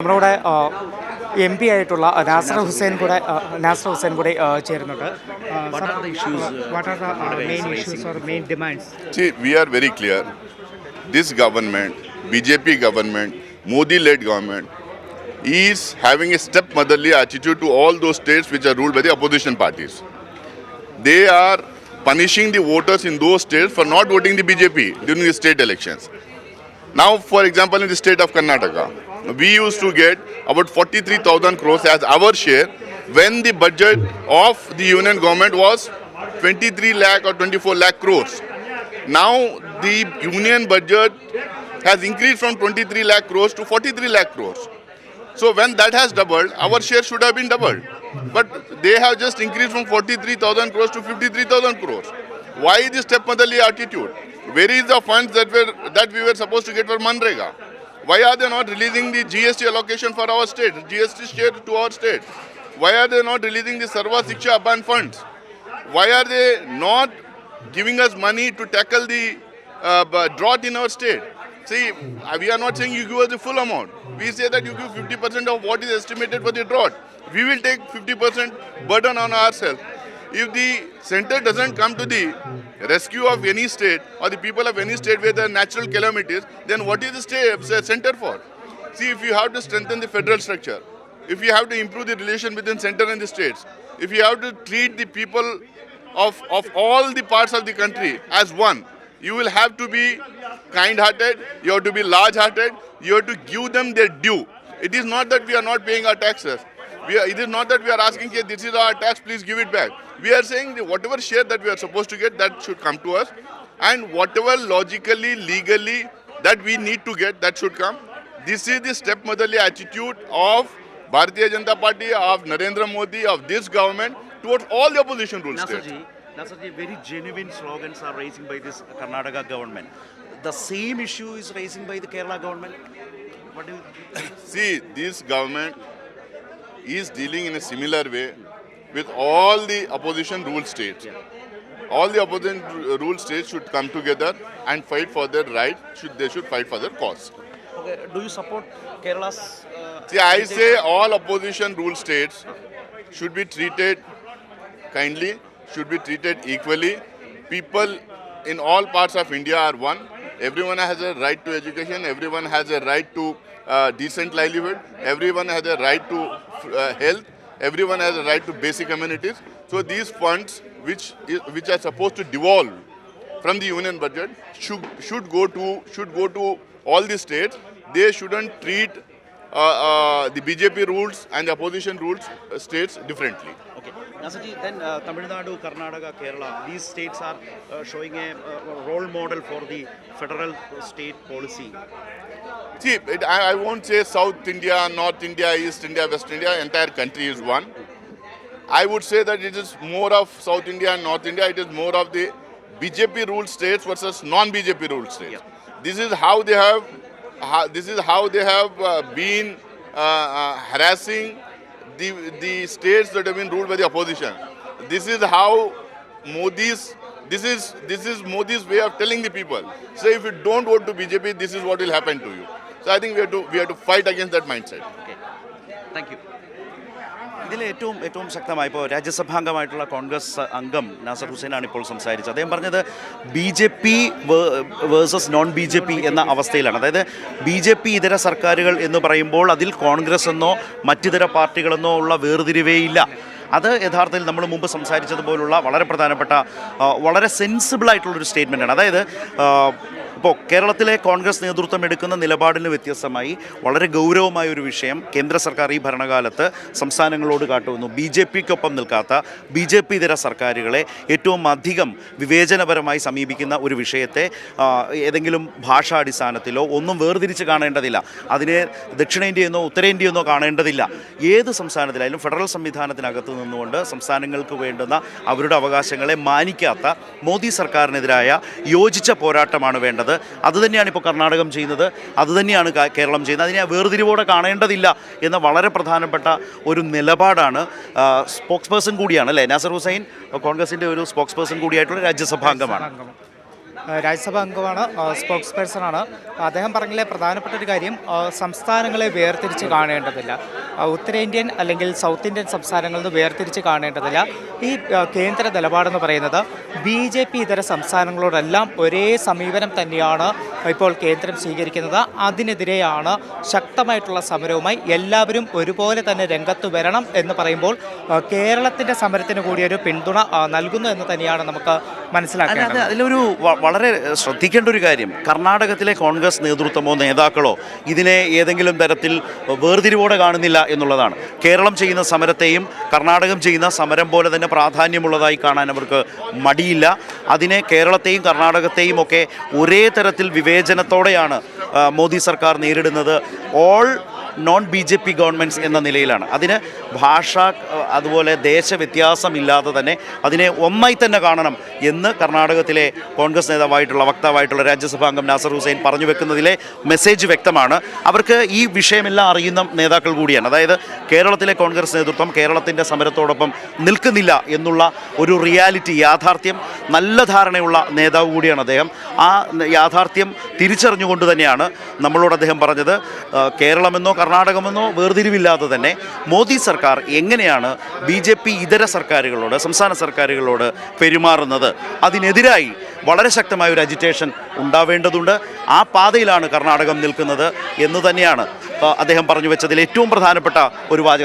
നമ്മുടെ കൂടെ M P ആയിട്ടുള്ള നാസർ ഹുസൈൻ കൂടെ ആ, നാസർ ഹുസൈൻ കൂടെ ആ, ചേരുന്നുണ്ട് what are the main issues or main demands See, we are very clear. This government, BJP government, Modi led government, is having a stepmotherly attitude to all those states which are ruled by the opposition parties. They are punishing the voters in those states for not voting the BJP during the state elections. Now, for example, in the state of Karnataka, we used to get about 43,000 crores as our share when the budget of the union government was 23 lakh or 24 lakh crores. Now, the union budget has increased from 23 lakh crores to 43 lakh crores. So, when that has doubled, our share should have been doubled. But they have just increased from 43,000 crores to 53,000 crores. Why this stepmotherly attitude? Where is the funds that were that we were supposed to get for Manrega? Why are they not releasing the GST allocation for our state, GST share to our state? Why are they not releasing the Sarva Shiksha Abhiyan funds? Why are they not giving us money to tackle the uh, drought in our state? See, uh, we are not saying you give us the full amount. We say that you give 50% of what is estimated for the drought. We will take 50% burden on ourselves. If the center doesn't come to the rescue of any state or the people of any state where there are natural calamities, then what is the state, uh, center for? See, if you have to strengthen the federal structure, if you have to improve the relation between center and the states, if you have to treat the people of, of all the parts of the country as one, you will have to be kind-hearted, you have to be large-hearted, you have to give them their due. It is not that we are not paying our taxes. We are, it is not that we are asking, "Okay, this is our tax, please give it back. We are saying that whatever share that we are supposed to get, that should come to us. And whatever logically, legally, that we need to get, that should come. This is the stepmotherly attitude of Bharatiya Janata Party, of Narendra Modi, of this government towards all the opposition rule states. Nasarji, Nasarji, very genuine slogans are raising by this Karnataka government. The same issue is raising by the Kerala government. What do you See, this government is dealing in a similar way with all the opposition rule states. All the opposition ru- rule states should come together and fight for their right. Should they should fight for their cause. okay, do you support Kerala's? Uh, See, I say all opposition rule states should be treated kindly, should be treated equally. People in all parts of India are one. Everyone has a right to education. Everyone has a right to uh, decent livelihood. Everyone has a right to uh, health. Everyone has a right to basic amenities. So these funds, which which are supposed to devolve from the union budget, should should go to should go to all the states. They shouldn't treat uh, uh, the BJP rules and the opposition rules uh, states differently. Okay, Nasarji, then uh, Tamil Nadu, Karnataka, Kerala, these states are uh, showing a uh, role model for the federal state policy. See, it, I, I won't say South India, North India, East India, West India, entire country is one. I would say that it is more of South India and North India, it is more of the BJP ruled states versus non BJP ruled states. This is how they have, how, this is how they have uh, been uh, uh, harassing the, the states that have been ruled by the opposition. This is how Modi's this is this is Modi's way of telling the people. So if you don't vote to BJP, this is what will happen to you. So I think we have to we have to fight against that mindset. Okay thank you ഇതിൽ ഏറ്റവും ഏറ്റവും ശക്തമായി ഇപ്പോൾ രാജ്യസഭാംഗമായിട്ടുള്ള കോൺഗ്രസ് അംഗം നാസർ ഹുസൈനാണ് ഇപ്പോൾ സംസാരിച്ചത്. അദ്ദേഹം പറഞ്ഞത് B J P versus non B J P എന്ന അവസ്ഥയിലാണ്. അതായത് ബി ജെ പി ഇതര സർക്കാരുകൾ എന്ന് പറയുമ്പോൾ അതിൽ കോൺഗ്രസ് എന്നോ മറ്റിതര പാർട്ടികളെന്നോ ഉള്ള വേർതിരിവേയില്ല. അത് യഥാർത്ഥത്തിൽ നമ്മൾ മുമ്പ് സംസാരിച്ചതുപോലുള്ള വളരെ പ്രധാനപ്പെട്ട വളരെ സെൻസിബിൾ ആയിട്ടുള്ളൊരു സ്റ്റേറ്റ്മെന്റാണ് അതായത് ഇപ്പോൾ കേരളത്തിലെ കോൺഗ്രസ് നേതൃത്വം എടുക്കുന്ന നിലപാടിന് വ്യത്യസ്തമായി വളരെ ഗൗരവമായ ഒരു വിഷയം കേന്ദ്ര സർക്കാർ ഈ ഭരണകാലത്ത് സംസ്ഥാനങ്ങളോട് കാട്ടുവന്നു ബി ജെ പിക്കൊപ്പം നിൽക്കാത്ത ബി ജെ പി ഇതര സർക്കാരുകളെ ഏറ്റവും അധികം വിവേചനപരമായി സമീപിക്കുന്ന ഒരു വിഷയത്തെ ഏതെങ്കിലും ഭാഷാടിസ്ഥാനത്തിലോ ഒന്നും വേർതിരിച്ച് കാണേണ്ടതില്ല. അതിനെ ദക്ഷിണേന്ത്യയെന്നോ ഉത്തരേന്ത്യയെന്നോ കാണേണ്ടതില്ല. ഏത് സംസ്ഥാനത്തിലായാലും ഫെഡറൽ സംവിധാനത്തിനകത്ത് നിന്നുകൊണ്ട് സംസ്ഥാനങ്ങൾക്ക് വേണ്ടുന്ന അവരുടെ അവകാശങ്ങളെ മാനിക്കാത്ത മോദി സർക്കാരിനെതിരായ യോജിച്ച പോരാട്ടമാണ് വേണ്ടത്. അതുതന്നെയാണ് ഇപ്പോൾ കർണാടകം ചെയ്യുന്നത്. അതുതന്നെയാണ് കേരളം ചെയ്യുന്നത്. അതിനെ വേർതിരിവോടെ കാണേണ്ടതില്ല എന്ന വളരെ പ്രധാനപ്പെട്ട ഒരു നിലപാടാണ് സ്പോക്സ് പേഴ്സൺ കൂടിയാണ് അല്ലേ? നാസർ ഹുസൈൻ കോൺഗ്രസിന്റെ ഒരു സ്പോക്സ് പേഴ്സൺ കൂടിയായിട്ടുള്ള രാജ്യസഭാംഗമാണ് രാജ്യസഭാ അംഗമാണ് സ്പോക്സ് പേഴ്സണാണ് അദ്ദേഹം പറഞ്ഞിലെ പ്രധാനപ്പെട്ട ഒരു കാര്യം സംസ്ഥാനങ്ങളെ വേർതിരിച്ച് കാണേണ്ടതില്ല. ഉത്തരേന്ത്യൻ അല്ലെങ്കിൽ സൗത്ത് ഇന്ത്യൻ സംസ്ഥാനങ്ങളിൽ നിന്ന് വേർതിരിച്ച് കാണേണ്ടതില്ല. ഈ കേന്ദ്ര നിലപാടെന്ന് പറയുന്നത് ബി ജെ പി ഇതര സംസ്ഥാനങ്ങളോടെല്ലാം ഒരേ സമീപനം തന്നെയാണ് ഇപ്പോൾ കേന്ദ്രം സ്വീകരിക്കുന്നത്. അതിനെതിരെയാണ് ശക്തമായിട്ടുള്ള സമരവുമായി എല്ലാവരും ഒരുപോലെ തന്നെ രംഗത്ത് വരണം എന്ന് പറയുമ്പോൾ കേരളത്തിന്റെ സമരത്തിന് കൂടി ഒരു പിന്തുണ നൽകുന്നു എന്ന് തന്നെയാണ് നമുക്ക് മനസ്സിലാക്കുന്നത് അതിലൊരു വളരെ ശ്രദ്ധിക്കേണ്ട ഒരു കാര്യം. കർണാടകത്തിലെ കോൺഗ്രസ് നേതൃത്വമോ നേതാക്കളോ ഇതിനെ ഏതെങ്കിലും തരത്തിൽ വേർതിരിവോടെ കാണുന്നില്ല എന്നുള്ളതാണ്. കേരളം ചെയ്യുന്ന സമരത്തെയും കർണാടകം ചെയ്യുന്ന സമരം പോലെ തന്നെ പ്രാധാന്യമുള്ളതായി കാണാൻ അവർക്ക് മടിയില്ല. അതിനെ കേരളത്തെയും കർണാടകത്തെയും ഒക്കെ ഒരേ തരത്തിൽ വിവേചനത്തോടെയാണ് മോദി സർക്കാർ നേരിടുന്നത്. All non B J P governments എന്ന നിലയിലാണ്. അതിന് ഭാഷ അതുപോലെ ദേശവ്യത്യാസമില്ലാതെ തന്നെ അതിനെ ഒന്നായി തന്നെ കാണണം എന്ന് കർണാടകത്തിലെ കോൺഗ്രസ് നേതാവായിട്ടുള്ള വക്താവായിട്ടുള്ള രാജ്യസഭാ അംഗം നാസർ ഹുസൈൻ പറഞ്ഞു വെക്കുന്നതിലെ മെസ്സേജ് വ്യക്തമാണ്. അവർക്ക് ഈ വിഷയമെല്ലാം അറിയുന്ന നേതാക്കൾ കൂടിയാണ്. അതായത് കേരളത്തിലെ കോൺഗ്രസ് നേതൃത്വം കേരളത്തിന്റെ സമരത്തോടൊപ്പം നിൽക്കുന്നില്ല എന്നുള്ള ഒരു റിയാലിറ്റി യാഥാർത്ഥ്യം നല്ല ധാരണയുള്ള നേതാവ് കൂടിയാണ് അദ്ദേഹം. ആ യാഥാർത്ഥ്യം തിരിച്ചറിഞ്ഞുകൊണ്ട് തന്നെയാണ് നമ്മളോട് അദ്ദേഹം പറഞ്ഞത്. കേരളമെന്നോ കർണാടകമെന്നോ വേർതിരിവില്ലാതെ തന്നെ മോദി സർക്കാർ എങ്ങനെയാണ് ബി ജെ പി ഇതര സർക്കാരുകളോട് സംസ്ഥാന സർക്കാരുകളോട് പെരുമാറുന്നത്? അതിനെതിരായി വളരെ ശക്തമായ ഒരു അജിറ്റേഷൻ ഉണ്ടാവേണ്ടതുണ്ട്. ആ പാതയിലാണ് കർണാടകം നിൽക്കുന്നത് എന്ന് തന്നെയാണ് അദ്ദേഹം പറഞ്ഞു വെച്ചതിൽ ഏറ്റവും പ്രധാനപ്പെട്ട ഒരു വാചകം.